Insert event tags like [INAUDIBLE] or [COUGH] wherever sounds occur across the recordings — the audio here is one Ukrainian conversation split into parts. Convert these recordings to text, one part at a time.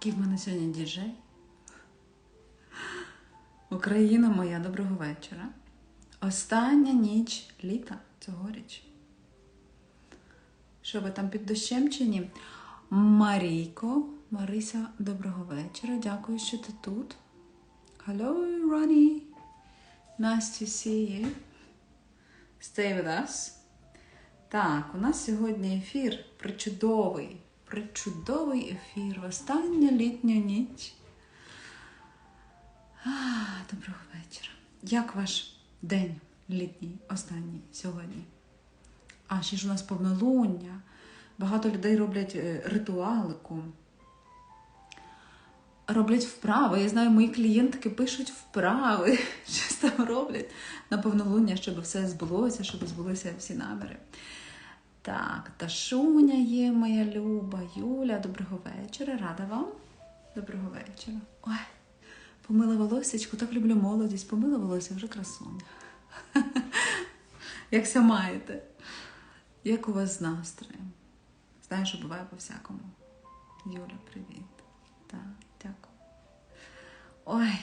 Який в мене сьогодні діджей? Україна моя, доброго вечора. Остання ніч літа цьогоріч. Що ви там під дощем чи ні? Марійко, Марися, доброго вечора. Дякую, що ти тут. Hello, Ronnie. Nice to see you. Stay with us. Так, у нас сьогодні ефір причудовий, причудовий ефір в останню літню ніч. А, доброго вечора. Як ваш день літній, останній сьогодні? А ще ж у нас повнолуння. Багато людей роблять е, ритуалику. Роблять вправи. Я знаю, мої клієнтки пишуть вправи, [LAUGHS] щось там роблять на повнолуння, щоб все збулося, щоб збулися всі наміри. Так, Ташуня є, моя Люба, Юля, доброго вечора. Рада вам. Доброго вечора. Ой, помила волосечку, так люблю молодість. Помила волосся вже красуня. [LAUGHS] Якся маєте? Як у вас з настроєм? Знаю, що буває по-всякому. Юля, привіт. Так, дякую. Ой,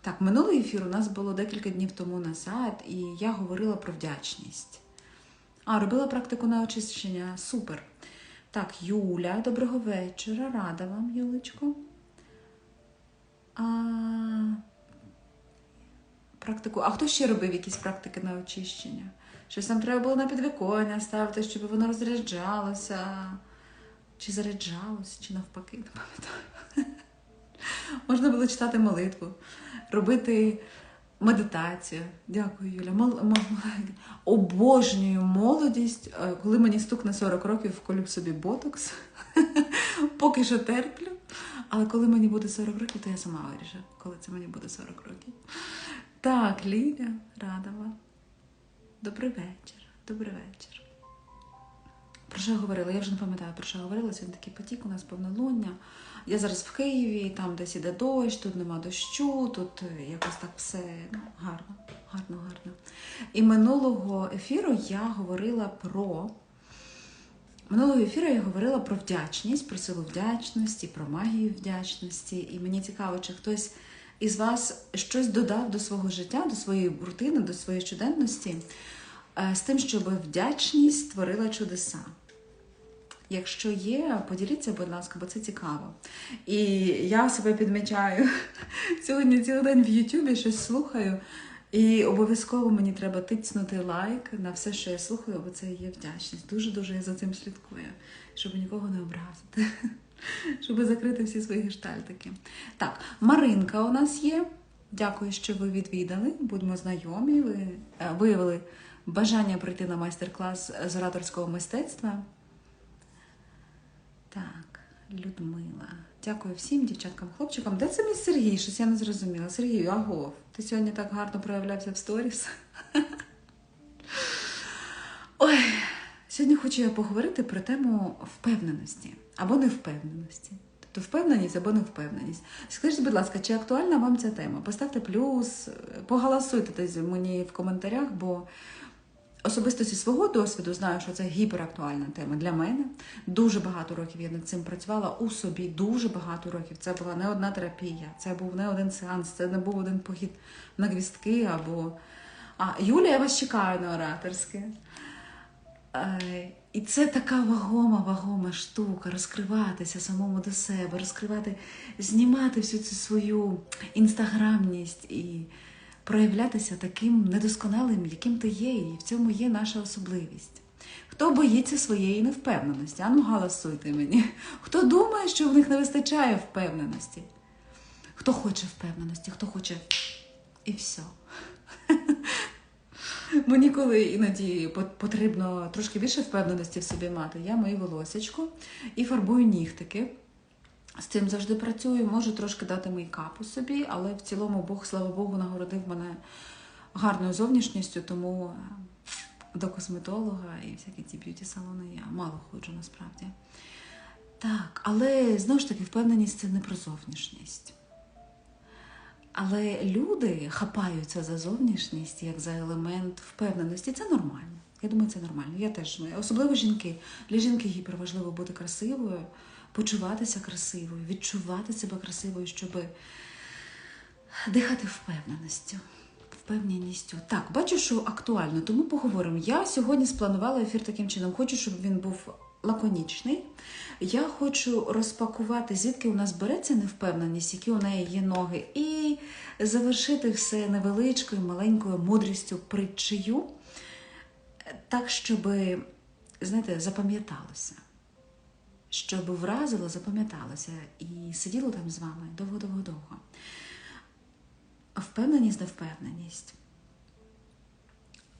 так, минулий ефір у нас було декілька днів тому назад, і я говорила про вдячність. А, робила практику на очищення. Супер. Так, Юля, доброго вечора. Рада вам, Юлечко. А... Практику. А хто ще робив якісь практики на очищення? Щось там треба було на підвіконня ставити, щоб воно розряджалося. Чи заряджалося, чи навпаки, не пам'ятаю. Можна було читати молитву, робити медитацію. Дякую, Юля. Мол, мол, [LAUGHS] обожнюю молодість. Е, Коли мені стукне 40 років, вколю собі ботокс. [LAUGHS] Поки що терплю. Але коли мені буде 40 років, то я сама вирішу, коли це мені буде 40 років. Так, Ліля, рада. Добрий вечір. Добрий вечір. Про що я говорила? Я вже не пам'ятаю, про що я говорила. Сьогодні такий потік, у нас повнолуння. Я зараз в Києві, там десь іде дощ, тут нема дощу, тут якось так все ну, гарно, гарно, гарно. І минулого ефіру я говорила про. Минулого ефіру я говорила про вдячність, про силу вдячності, про магію вдячності. І мені цікаво, чи хтось із вас щось додав до свого життя, до своєї рутини, до своєї щоденності, е, з тим, щоб вдячність створила чудеса. Якщо є, поділіться, будь ласка, бо це цікаво. І я себе підмічаю [LAUGHS] сьогодні цілий день в Ютубі щось слухаю, і обов'язково мені треба тицнути лайк на все, що я слухаю, бо це є вдячність. Дуже-дуже я за цим слідкую, щоб нікого не образити, [LAUGHS] щоб закрити всі свої гештальтики. Так, Маринка у нас є. Дякую, що ви відвідали. Будьмо знайомі. Ви е, виявили бажання прийти на майстер-клас з ораторського мистецтва. Так, Людмила. Дякую всім дівчаткам, хлопчикам. Де це мій Сергій? Щось я не зрозуміла. Сергію, агов, ти сьогодні так гарно проявлявся в сторіс. [LAUGHS] Ой, сьогодні хочу я поговорити про тему впевненості або невпевненості. Тобто впевненість або невпевненість. Скажіть, будь ласка, чи актуальна вам ця тема? Поставте плюс, поголосуйте мені в коментарях, бо особисто зі свого досвіду знаю, що це гіперактуальна тема для мене. Дуже багато років я над цим працювала у собі, дуже багато років. Це була не одна терапія, це був не один сеанс, це не був один похід на гвістки або. А Юля, я вас чекаю на ораторське. Е, І це така вагома, вагома штука розкриватися самому до себе, розкривати, знімати всю цю свою інстаграмність і проявлятися таким недосконалим, яким ти є, і в цьому є наша особливість. Хто боїться своєї невпевненості? Ану, голосуйте мені. Хто думає, що в них не вистачає впевненості? Хто хоче впевненості, хто хоче і все. Мені коли іноді потрібно трошки більше впевненості в собі мати, я мою волосечко і фарбую нігтики. З цим завжди працюю, можу трошки дати мейкапу собі, але в цілому Бог, слава Богу, нагородив мене гарною зовнішністю, тому до косметолога і всякі ці б'юті-салони я мало ходжу насправді. Так, але знову ж таки, впевненість це не про зовнішність. Але люди хапаються за зовнішність як за елемент впевненості. Це нормально. Я думаю, це нормально. Я теж особливо жінки. Для жінки гіперважливо бути красивою, почуватися красивою, відчувати себе красивою, щоб дихати впевненістю. Впевненістю. Так, бачу, що актуально, тому поговоримо. Я сьогодні спланувала ефір таким чином. Хочу, щоб він був лаконічний. Я хочу розпакувати, звідки у нас береться невпевненість, які у неї є ноги, і завершити все невеличкою, маленькою мудрістю притчею, так, щоб, знаєте, запам'яталося. Щоб вразило, запам'яталося і сиділо там з вами довго-довго-довго. Впевненість, невпевненість.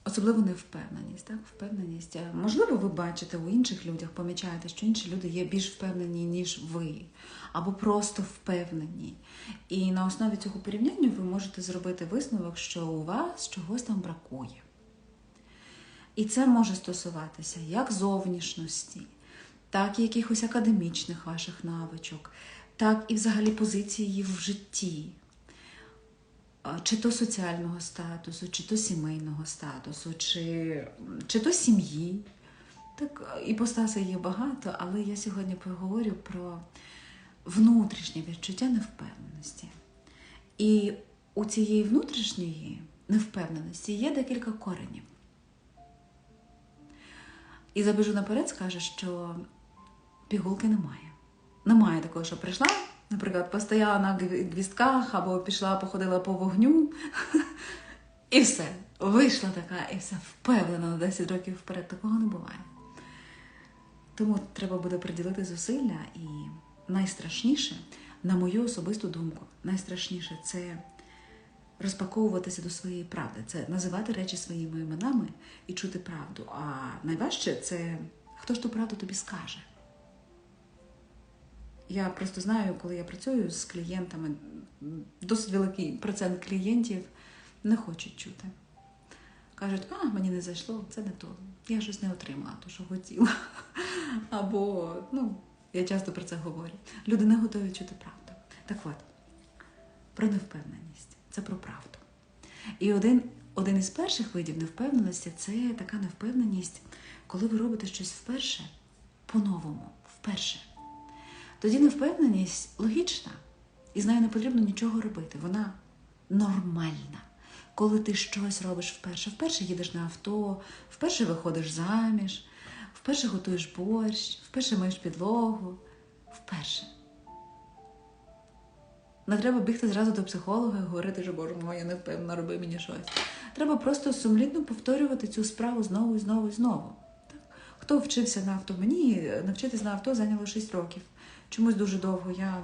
Особливо невпевненість, так? Впевненість. Е, Можливо, ви бачите у інших людях, помічаєте, що інші люди є більш впевнені, ніж ви, або просто впевнені. І на основі цього порівняння ви можете зробити висновок, що у вас чогось там бракує. І це може стосуватися як зовнішності, так і якихось академічних ваших навичок, так і взагалі позиції в житті чи то соціального статусу, чи то сімейного статусу, чи, чи то сім'ї. Так, іпостаси є багато, але я сьогодні поговорю про внутрішнє відчуття невпевненості. І у цієї внутрішньої невпевненості є декілька коренів. І забіжу наперед, скаже, що пігулки немає. Немає такого, що прийшла. Наприклад, постояла на гвістках або пішла, походила по вогню, [LAUGHS] і все. Вийшла така, і все впевнена на 10 років вперед. Такого не буває. Тому треба буде приділити зусилля, і найстрашніше, на мою особисту думку, найстрашніше це розпаковуватися до своєї правди, це називати речі своїми іменами і чути правду. А найважче це хто ж ту правду тобі скаже. Я просто знаю, коли я працюю з клієнтами, досить великий процент клієнтів не хочуть чути. Кажуть, а мені не зайшло, це не то. Я щось не отримала, то що хотіла. [LAUGHS] Або, ну, я часто про це говорю. Люди не готові чути правду. Так от, про невпевненість це про правду. І один, один із перших видів невпевненості це така невпевненість, коли ви робите щось вперше по-новому, вперше. Тоді невпевненість логічна, і з нею не потрібно нічого робити. Вона нормальна. Коли ти щось робиш вперше, вперше їдеш на авто, вперше виходиш заміж, вперше готуєш борщ, вперше миєш підлогу, вперше. Не треба бігти зразу до психолога і говорити, що боже мой, я не впевнена, роби мені щось. Треба просто сумлінно повторювати цю справу знову і знову і знову. Так? Хто вчився на авто? Мені навчитись на авто зайняло 6 років. Чомусь дуже довго я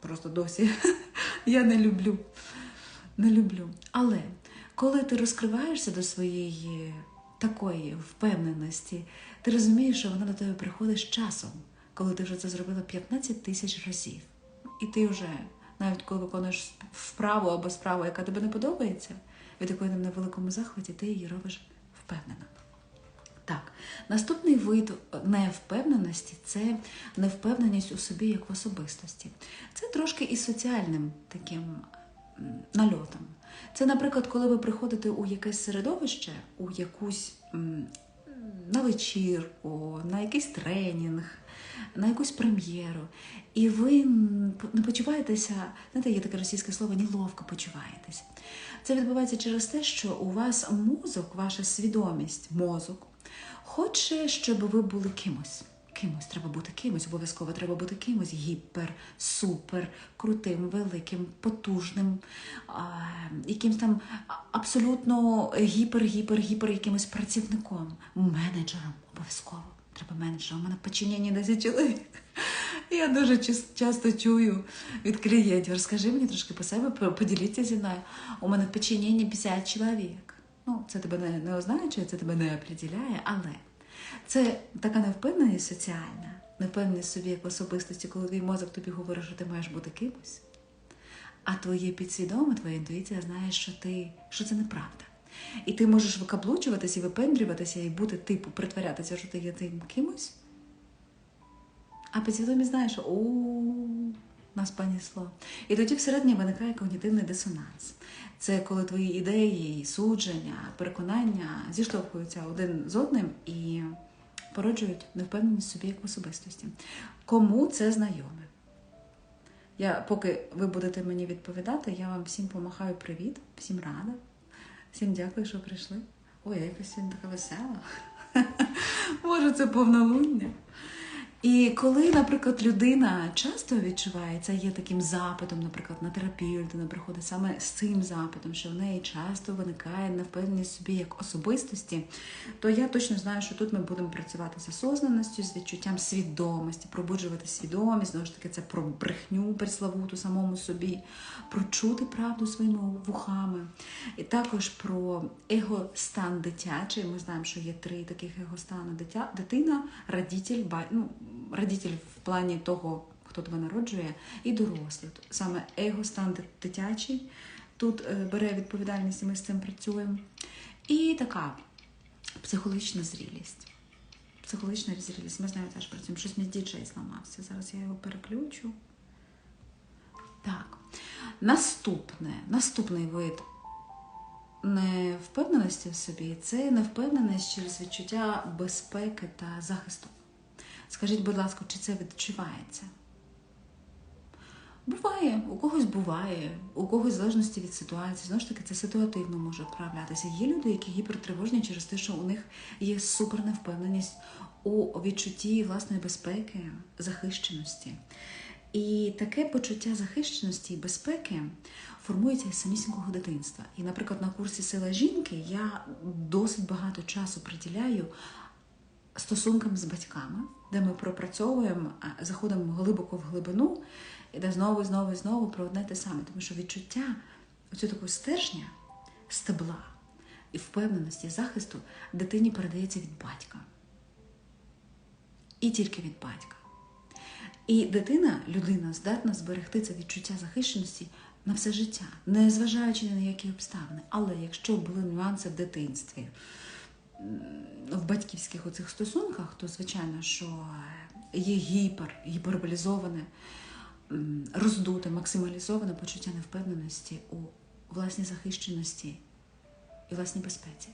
просто досі [LAUGHS] я не люблю. Не люблю. Але коли ти розкриваєшся до своєї такої впевненості, ти розумієш, що вона до тебе приходить з часом, коли ти вже це зробила 15 тисяч разів. І ти вже, навіть коли виконуєш вправу або справу, яка тобі не подобається, від якої ти на великому захваті, ти її робиш впевнено. Так, наступний вид невпевненості це невпевненість у собі як в особистості. Це трошки і соціальним таким нальотом. Це, наприклад, коли ви приходите у якесь середовище, у якусь на вечірку, на якийсь тренінг, на якусь прем'єру, і ви не почуваєтеся, знаєте, є таке російське слово, неловко почуваєтесь. Це відбувається через те, що у вас мозок, ваша свідомість, мозок хоче, щоб ви були кимось. Кимось треба бути кимось, обов'язково треба бути кимось гіпер, супер, крутим, великим, потужним, а, якимсь там абсолютно гіпер-гіпер-гіпер якимось працівником, менеджером обов'язково. Треба менеджером. У мене починення 10 чоловік. Я дуже часто чую від клієнтів. Розкажи мені трошки по себе, поділіться зі мною. У мене починення 50 чоловік. Ну, це тебе не, не означає, це тебе не определяє, але це така невпевненість соціальна, невпевненість собі як в особистості, коли твій мозок тобі говорить, що ти маєш бути кимось, а твоє підсвідоме, твоя інтуїція знає, що ти, що це неправда. І ти можеш викаблучуватися і випендрюватися, і бути типу, притворятися, що ти є тим кимось. А підсвідомість знає, що у нас понесло. І тоді всередині виникає когнітивний дисонанс. Це коли твої ідеї, судження, переконання зіштовхуються один з одним, і породжують невпевненість собі як в особистості. Кому це знайоме? Я, поки ви будете мені відповідати, я вам всім помахаю привіт, всім рада. Всім дякую, що прийшли. Ой, я якась сьогодні така весела. [LAUGHS] Може, це повнолуння. І коли, наприклад, людина часто відчуває, це є таким запитом, наприклад, на терапію, людина приходить саме з цим запитом, що в неї часто виникає невпевненість собі як особистості, то я точно знаю, що тут ми будемо працювати з осознаністю, з відчуттям свідомості, пробуджувати свідомість, знову ж таки, це про брехню преславуту самому собі, про чути правду своїми вухами, і також про его-стан дитячий. Ми знаємо, що є три таких его-стани. Дитя, дитина, радітель, ну, радітель в плані того, хто тебе народжує, і дорослий. Саме его-стан дитячий тут е, бере відповідальність, і ми з цим працюємо. І така психологічна зрілість. Психологічна зрілість. Ми з нею теж працюємо. Щось мій діджей зламався. Зараз я його переключу. Так. Наступне, наступний вид невпевненості в собі це невпевненість через відчуття безпеки та захисту. Скажіть, будь ласка, чи це відчувається? Буває, у когось буває, у когось в залежності від ситуації. Знову ж таки, це ситуативно може проявлятися. Є люди, які гіпертривожні через те, що у них є суперневпевненість у відчутті власної безпеки, захищеності. І таке почуття захищеності і безпеки формується із самісінького дитинства. І, наприклад, на курсі Сила жінки я досить багато часу приділяю стосункам з батьками, де ми пропрацьовуємо, заходимо глибоко в глибину, і де знову і знову і знову про одне те саме. Тому що відчуття оцю такого стержня, стебла і впевненості захисту дитині передається від батька. І тільки від батька. І дитина, людина здатна зберегти це відчуття захищеності на все життя, не зважаючи на які обставини. Але якщо були нюанси в дитинстві, в батьківських оцих стосунках, то звичайно, що є гіпер, гіперболізоване, роздуте, максималізоване почуття невпевненості у власній захищеності і власній безпеці.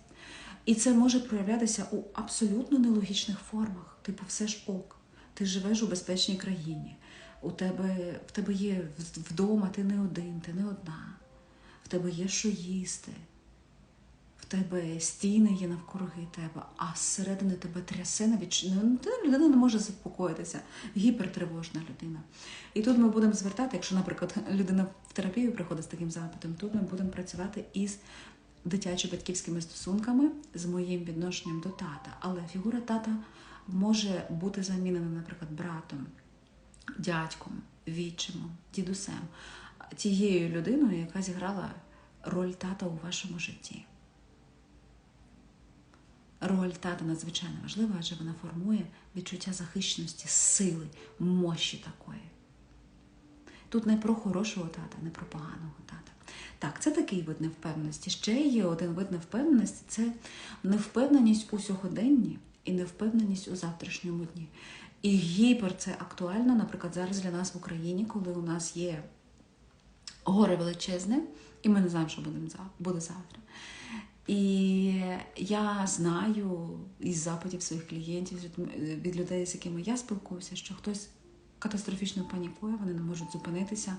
І це може проявлятися у абсолютно нелогічних формах, типу все ж ок. Ти живеш у безпечній країні, у тебе, в тебе є вдома, ти не один, ти не одна, в тебе є що їсти, тебе стіни є навкруги тебе, а зсередини тебе трясе навіть ну, людина не може заспокоїтися, гіпертривожна людина. І тут ми будемо звертати, якщо, наприклад, людина в терапію приходить з таким запитом, тут ми будемо працювати із дитячо-батьківськими стосунками, з моїм відношенням до тата. Але фігура тата може бути замінена, наприклад, братом, дядьком, відчимом, дідусем, тією людиною, яка зіграла роль тата у вашому житті. Роль тата надзвичайно важлива, адже вона формує відчуття захищеності, сили, мощі такої. Тут не про хорошого тата, не про поганого тата. Так, це такий вид невпевненості. Ще є один вид невпевненості це невпевненість у сьогоденні і невпевненість у завтрашньому дні. І гіпер це актуально, наприклад, зараз для нас в Україні, коли у нас є горе величезне, і ми не знаємо, що буде завтра. І я знаю із запитів своїх клієнтів, від людей, з якими я спілкуюся, що хтось катастрофічно панікує, вони не можуть зупинитися,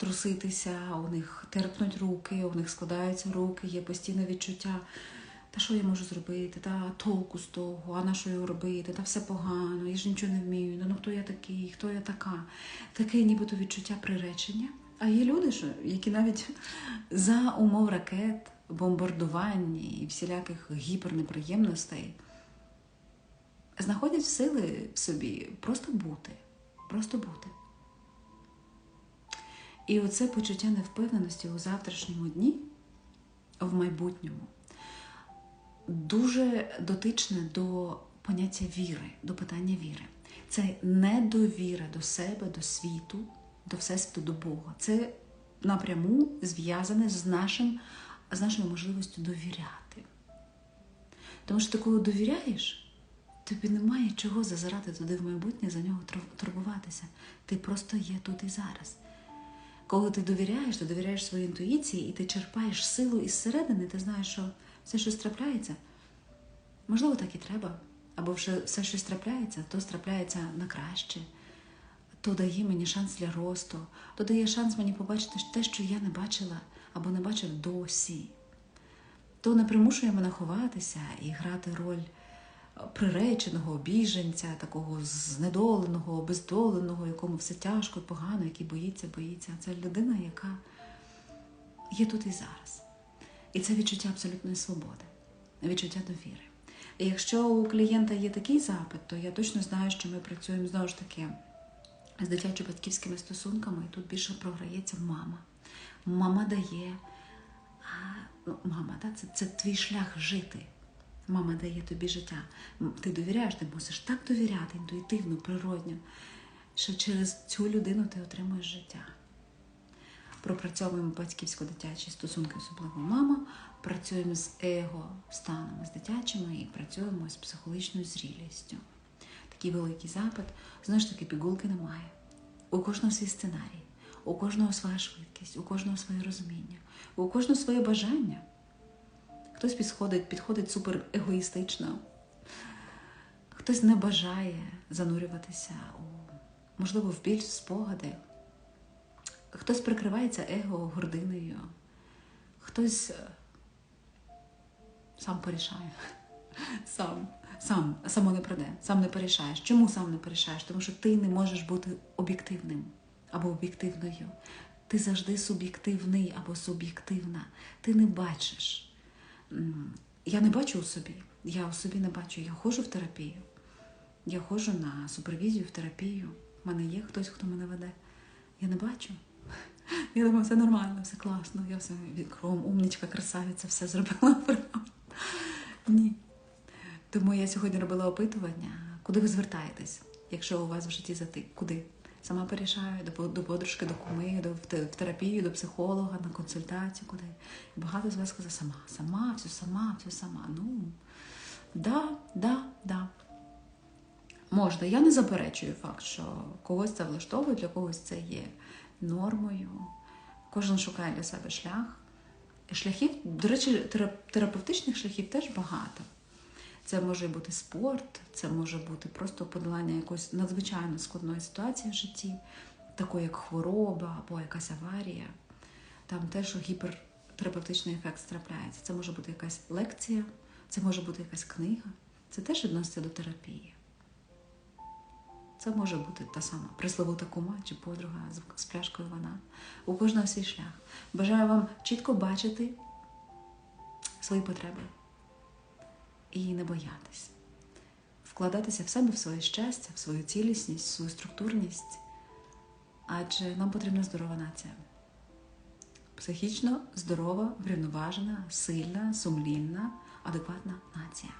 труситися, у них терпнуть руки, у них складаються руки, є постійне відчуття. Та що я можу зробити? Та толку з того, а на що його робити? Та все погано, я ж нічого не вмію. Ну хто я такий, хто я така? Таке нібито відчуття приречення. А є люди, що, які навіть за умов ракет, бомбардувань і всіляких гіпернеприємностей знаходять сили в собі просто бути, просто бути. І оце почуття невпевненості у завтрашньому дні, в майбутньому дуже дотичне до поняття віри, до питання віри. Це недовіра до себе, до світу, до Всесвіту, до Бога. Це напряму зв'язане з нашим, з нашою можливістю довіряти. Тому що ти коли довіряєш, тобі немає чого зазирати туди в майбутнє, за нього турбуватися. Ти просто є тут і зараз. Коли ти довіряєш, ти довіряєш своїй інтуїції і ти черпаєш силу із середини, ти знаєш, що все, що трапляється, можливо, так і треба, або все щось трапляється, то трапляється на краще, то дає мені шанс для росту, то дає шанс мені побачити те, що я не бачила або не бачив досі. То не примушує мене ховатися і грати роль приреченого, біженця, такого знедоленого, обездоленого, якому все тяжко, погано, який боїться, боїться. Це людина, яка є тут і зараз. І це відчуття абсолютної свободи, відчуття довіри. І якщо у клієнта є такий запит, то я точно знаю, що ми працюємо знову ж таки з дитячо-батьківськими стосунками, і тут більше програється мама. Мама дає, а, ну, мама, да, це, це твій шлях жити. Мама дає тобі життя. Ти довіряєш, ти мусиш так довіряти інтуїтивно, природньо, що через цю людину ти отримуєш життя. Пропрацьовуємо батьківсько-дитячі стосунки, особливо мама, працюємо з его станами, з дитячими і працюємо з психологічною зрілістю. Такий великий запит. Знову ж таки, пігулки немає. У кожного свій сценарій, у кожного своя швидкість, у кожного своє розуміння, у кожного своє бажання. Хтось підходить, підходить супер егоїстично, хтось не бажає занурюватися у, можливо, в більш спогади. Хтось прикривається его, гординою, хтось е, сам порішає. Сам, сам, само не прийде, сам не порішаєш. Чому сам не порішаєш? Тому що ти не можеш бути об'єктивним або об'єктивною. Ти завжди суб'єктивний або суб'єктивна. Ти не бачиш. Я не бачу у собі. Я у собі не бачу. Я ходжу в терапію. Я ходжу на супервізію в терапію. У мене є хтось, хто мене веде. Я не бачу. [LAUGHS] Я думаю, все нормально, все класно. Я все відкром, умничка, красавиця, все зробила. [LAUGHS] Ні. Тому я сьогодні робила опитування, куди ви звертаєтесь, якщо у вас в житті затик? Куди? Сама порішаю до, подружки, до куми, до в терапію, до психолога, на консультацію, куди. І багато з вас сказали, сама, сама, все сама, все сама. Ну, да, да, да. Можна. Я не заперечую факт, що когось це влаштовує, для когось це є нормою. Кожен шукає для себе шлях. Шляхів, до речі, терапевтичних шляхів теж багато. Це може бути спорт, це може бути просто подолання якоїсь надзвичайно складної ситуації в житті, такої як хвороба або якась аварія. Там теж гіпертерапевтичний ефект трапляється. Це може бути якась лекція, це може бути якась книга. Це теж відноситься до терапії. Це може бути та сама присловута кума чи подруга з, пляшкою вина. У кожного свій шлях. Бажаю вам чітко бачити свої потреби і не боятись, вкладатися в себе, в своє щастя, в свою цілісність, в свою структурність. Адже нам потрібна здорова нація. Психічно здорова, врівноважена, сильна, сумлінна, адекватна нація.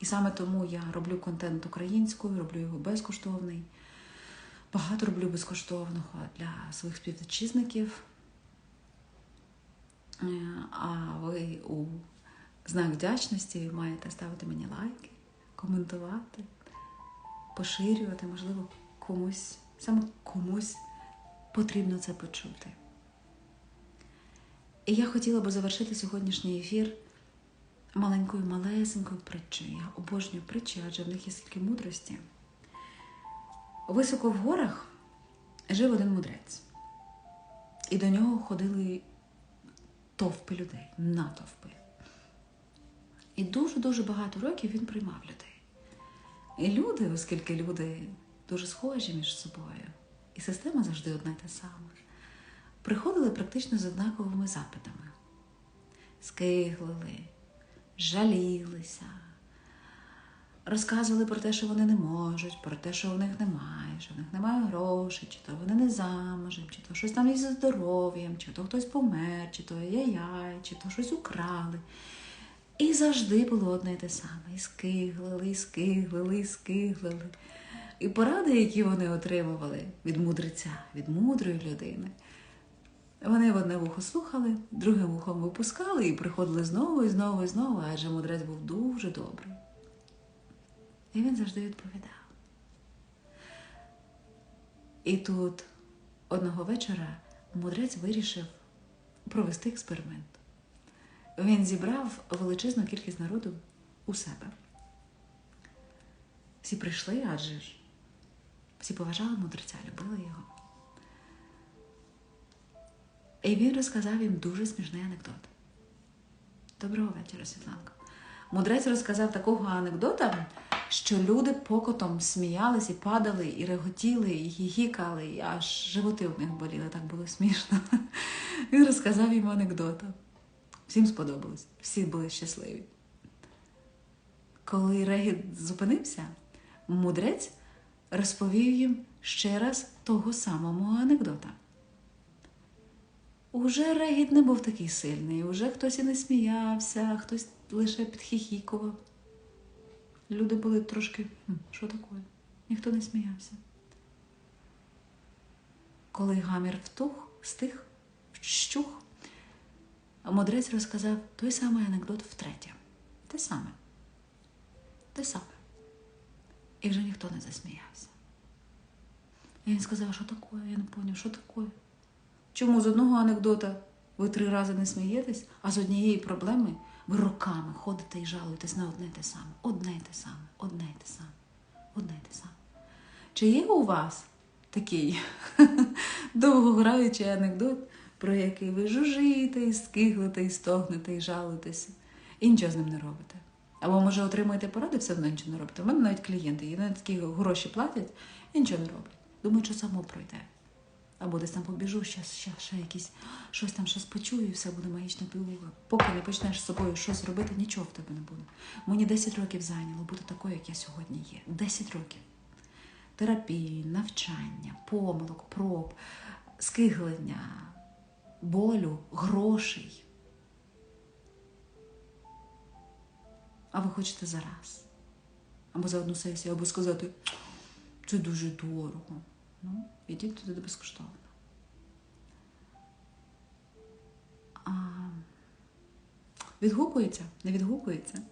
І саме тому я роблю контент українською, роблю його безкоштовний. Багато роблю безкоштовного для своїх співвітчизників. Е, А ви у знак вдячності ви маєте ставити мені лайки, коментувати, поширювати, можливо, комусь, саме комусь потрібно це почути. І я хотіла би завершити сьогоднішній ефір маленькою малесенькою притчею. Я обожнюю притчі, адже в них є стільки мудрості. Високо в горах жив один мудрець, і до нього ходили товпи людей, натовпи. І дуже-дуже багато років він приймав людей. І люди, оскільки люди дуже схожі між собою, і система завжди одна та сама, приходили практично з однаковими запитами. Скиглили, жалілися, розказували про те, що вони не можуть, про те, що в них немає, що в них немає грошей, чи то вони не замужем, чи то щось там із здоров'ям, чи то хтось помер, чи то яй-яй, чи то щось украли. І завжди було одне й те саме. І скиглили, і скиглили, і скиглили. І поради, які вони отримували від мудреця, від мудрої людини, вони в одне вухо слухали, другим вухом випускали і приходили знову і знову і знову, адже мудрець був дуже добрий. І він завжди відповідав. І тут одного вечора мудрець вирішив провести експеримент. Він зібрав величезну кількість народу у себе. Всі прийшли, адже ж. Всі поважали мудреця, любили його. І він розказав їм дуже смішний анекдот. Доброго вечора, Світланко. Мудрець розказав такого анекдота, що люди покотом сміялись і падали, і реготіли, і гігікали, і аж животи у них боліли, так було смішно. Він розказав їм анекдота. Всім сподобалось, всі були щасливі. Коли регіт зупинився, мудрець розповів їм ще раз того самого анекдота. Уже регіт не був такий сильний, уже хтось і не сміявся, хтось лише підхихікував. Люди були трошки, що таке? Ніхто не сміявся. Коли гамір втух, стих, вщух, мудрець розказав той самий анекдот втретє. Те саме. Те саме. І вже ніхто не засміявся. І він сказав, що таке? Я не поняв, що таке? Чому з одного анекдота ви три рази не смієтесь, а з однієї проблеми ви роками ходите і жалуєтесь на одне й те саме, одне й те саме, одне й те саме, одне й те саме. Чи є у вас такий [LAUGHS] довгограючий анекдот, про який ви жужжите, і скиглите, і стогнете, і жалуєтеся, і нічого з ним не робите? Або, може, отримуєте поради, все одно нічого не робите. У мене навіть клієнти, є навіть такі гроші платять і нічого не роблять. Думаю, що само пройде. Або десь там побіжу, ще, ще, ще якісь, щось там щось почую, і все буде магічна пілуга. Поки не почнеш з собою щось робити, нічого в тебе не буде. Мені 10 років зайняло бути такою, як я сьогодні є. 10 років. Терапії, навчання, помилок, проб, скиглення, болю, грошей. А ви хочете зараз. Або за одну сесію, або сказати, це дуже дорого. Ну, ідіть туди безкоштовно. А відгукується, не відгукується.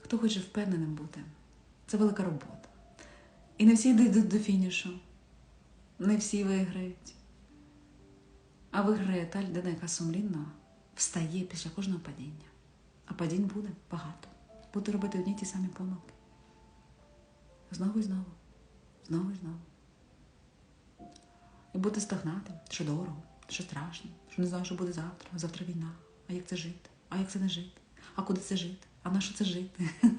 Хто хоче впевненим бути? Це велика робота. І не всі йдуть до фінішу, не всі виграють. А виграє та людина, яка сумлінно встає після кожного падіння. А падінь буде багато. Буде робити одні ті самі помилки. Знову і знову, знову і знову. І бути стогнати, що дорого, що страшно, що не знаю, що буде завтра, завтра війна. А як це жити? А як це не жити? А куди це жити? А на що це жити? [LAUGHS]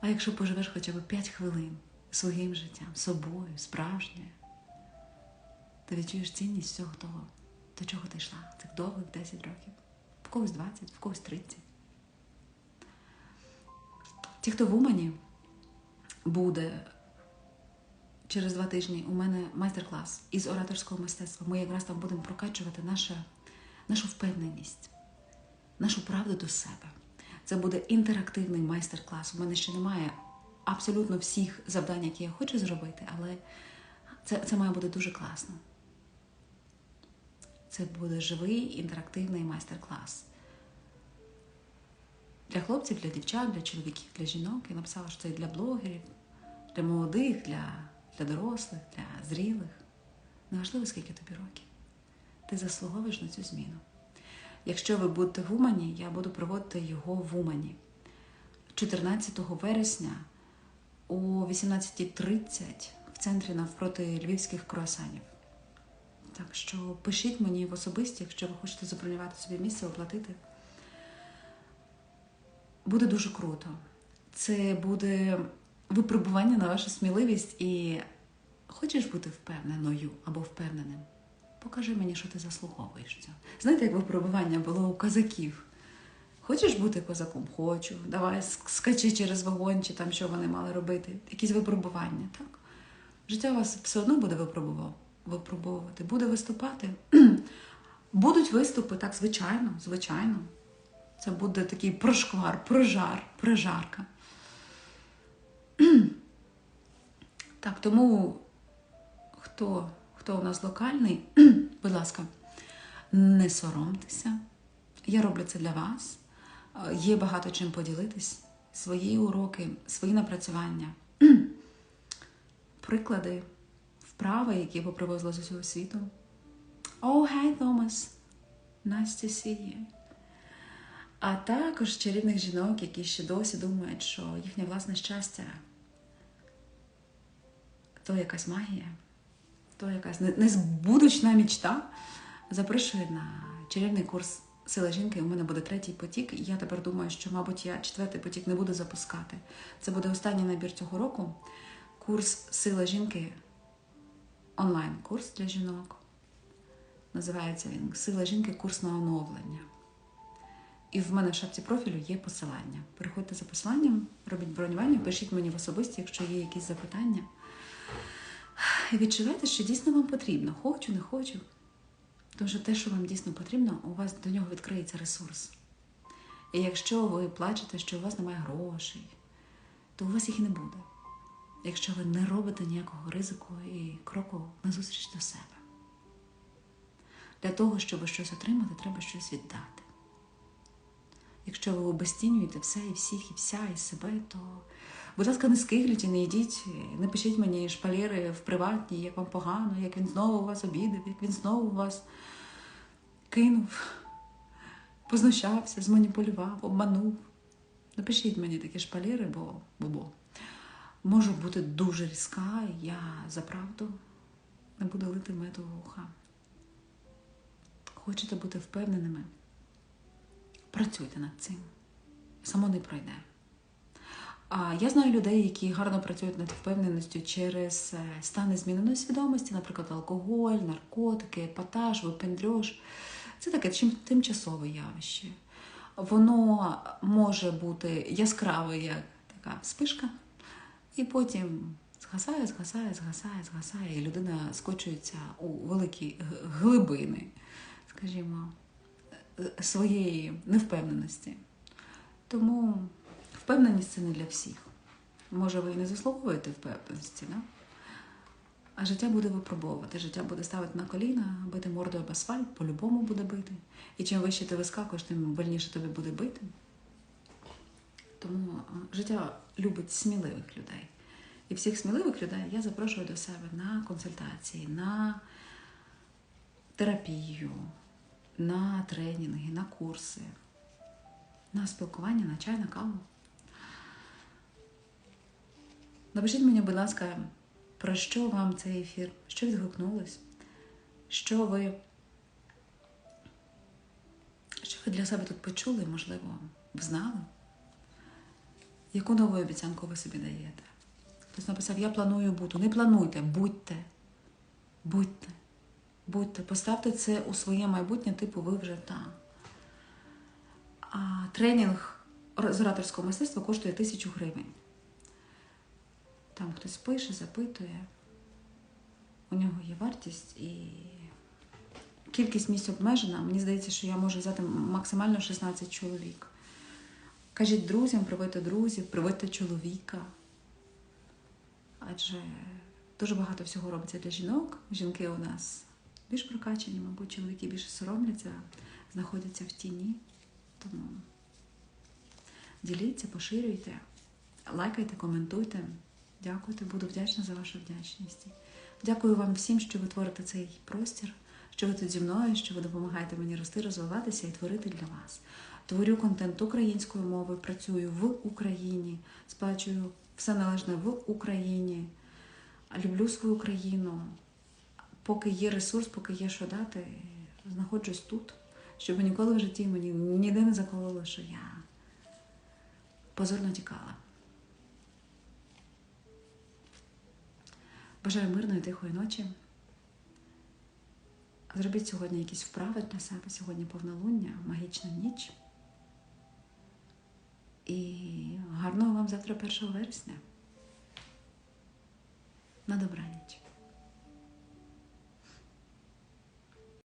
А якщо поживеш хоча б 5 хвилин своїм життям, собою, справжньою, ти відчуєш цінність всього того, до чого ти йшла, цих довгих 10 років, в когось 20, в когось 30. Ті, хто в Умані буде через два тижні, у мене майстер-клас із ораторського мистецтва. Ми якраз там будемо прокачувати наша, нашу впевненість, нашу правду до себе. Це буде інтерактивний майстер-клас. У мене ще немає абсолютно всіх завдань, які я хочу зробити, але це, це має бути дуже класно. Це буде живий інтерактивний майстер-клас. Для хлопців, для дівчат, для чоловіків, для жінок. Я написала, що це і для блогерів, для молодих, для, для дорослих, для зрілих. Неважливо, скільки тобі років. Ти заслуговуєш на цю зміну. Якщо ви будете в Умані, я буду проводити його в Умані 14 вересня о 18.30 в центрі навпроти львівських круасанів. Так що пишіть мені в особисті, якщо ви хочете забронювати собі місце, оплатити. Буде дуже круто. Це буде випробування на вашу сміливість і хочеш бути впевненою або впевненим. Покажи мені, що ти заслуговуєш цього. Знаєте, як випробування було у козаків? Хочеш бути козаком? Хочу. Давай скачи через вогонь, чи там що вони мали робити. Якісь випробування, так? Життя вас все одно буде випробовувати, буде виступати. [CLEARS THROAT] Будуть виступи, так, звичайно, звичайно. Це буде такий прошквар, прожар, прожарка. [CLEARS THROAT] Так, тому хто хто у нас локальний, [CLEARS THROAT] будь ласка, не соромтеся. Я роблю це для вас. Є багато чим поділитись. Свої уроки, свої напрацювання, приклади, вправи, які ви привезли з усього світу. Thomas. Nice to see you. А також чарівних жінок, які ще досі думають, що їхнє власне щастя то якась магія, то якась не- незбудочна мічта. Запрошую на чарівний курс Сила жінки. У мене буде третій потік, і я тепер думаю, що, мабуть, я четвертий потік не буду запускати. Це буде останній набір цього року. Курс Сила жінки онлайн-курс для жінок. Називається він Сила жінки курс на оновлення. І в мене в шапці профілю є посилання. Переходьте за посиланням, робіть бронювання, пишіть мені в особисті, якщо є якісь запитання. І відчувайте, що дійсно вам потрібно. Хочу, не хочу. Тому що те, що вам дійсно потрібно, у вас до нього відкриється ресурс. І якщо ви плачете, що у вас немає грошей, то у вас їх і не буде. Якщо ви не робите ніякого ризику і кроку назустріч до себе. Для того, щоб щось отримати, треба щось віддати. Якщо ви обезцінюєте все і всіх, і вся, і себе, то, будь ласка, не скигліть і не йдіть, не пишіть мені шпалери в приватній, як вам погано, як він знову вас обідав, як він знову вас кинув, познущався, зманіпулював, обманув. Напишіть мені такі шпалери, бо, бо, бо можу бути дуже різка, я за правду не буду лити меду в вуха. Хочете бути впевненими? Працюйте над цим. Само не пройде. А я знаю людей, які гарно працюють над впевненістю через е, стани зміненої свідомості, наприклад, алкоголь, наркотики, епатаж, випендрьош. Це таке тимчасове явище. Воно може бути яскраве, як така спишка, і потім згасає, згасає, згасає, згасає, і людина скочується у великі глибини, скажімо, е, своєї невпевненості. Тому впевненість це не для всіх. Може, ви і не заслуговуєте впевненості, да? а життя буде випробовувати, життя буде ставити на коліна, бити мордою об асфальт, по-любому буде бити. І чим вище ти вискакуєш, тим больніше тобі буде бити. Тому життя любить сміливих людей. І всіх сміливих людей я запрошую до себе на консультації, на терапію, на тренінги, на курси, на спілкування, на чай, на каву. Напишіть мені, будь ласка, про що вам цей ефір, що відгукнулось, що ви, що ви для себе тут почули, можливо, взнали, яку нову обіцянку ви собі даєте. Хтось написав, я планую бути. Не плануйте, будьте. Будьте. Будьте. Поставте це у своє майбутнє, типу, ви вже там. А тренінг з ораторського мистецтва коштує тисячу гривень. Там хтось пише, запитує. У нього є вартість і кількість місць обмежена. Мені здається, що я можу взяти максимально 16 чоловік. Кажіть друзям, приводьте друзів, приводьте чоловіка. Адже дуже багато всього робиться для жінок. Жінки у нас більш прокачані, мабуть, чоловіки більше соромляться, знаходяться в тіні. Тому діліться, поширюйте, лайкайте, коментуйте. Дякуйте, буду вдячна за вашу вдячність. Дякую вам всім, що ви творите цей простір, що ви тут зі мною, що ви допомагаєте мені рости, розвиватися і творити для вас. Творю контент українською мовою, працюю в Україні, сплачую все належне в Україні. Люблю свою країну. Поки є ресурс, поки є що дати, знаходжусь тут, щоб ніколи в житті мені ніде не закололо, що я позорно тікала. Бажаю мирної тихої ночі. Зробіть сьогодні якісь вправи для себе. Сьогодні повнолуння, магічна ніч. І гарного вам завтра 1 вересня. На добраніч.